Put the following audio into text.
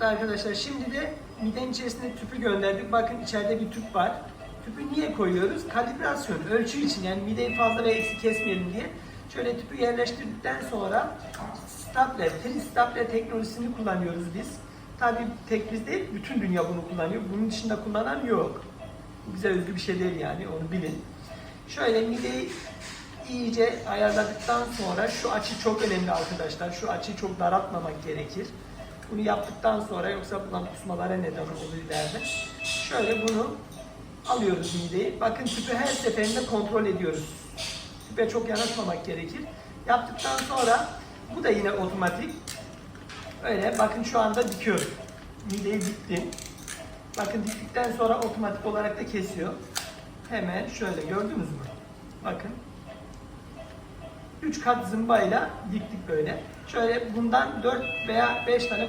Evet arkadaşlar şimdi de midenin içerisine tüpü gönderdik. Bakın içeride bir tüp var. Tüpü niye koyuyoruz? Kalibrasyon, ölçü için yani mideyi fazla ve eksik kesmeyelim diye. Şöyle tüpü yerleştirdikten sonra stapler, teli stapler teknolojisini kullanıyoruz biz. Tabii tek biz değil, bütün dünya bunu kullanıyor. Bunun dışında kullanan yok. Bize özgü bir şey değil yani, onu bilin. Şöyle mideyi iyice ayarladıktan sonra şu açı çok önemli arkadaşlar. Şu açıyı çok daraltmamak gerekir. Bunu yaptıktan sonra yoksa bundan kusmalara neden olur ileride. Şöyle bunu alıyoruz mideyi. Bakın tüpü her seferinde kontrol ediyoruz. Tüpe çok yanaşmamak gerekir. Yaptıktan sonra bu da yine otomatik. Öyle bakın şu anda dikiyorum. Mideyi diktim. Bakın diktikten sonra otomatik olarak da kesiyor. Hemen şöyle gördünüz mü? Bakın. 3 kat zımbayla diktik böyle. Şöyle bundan 4 veya 5 tane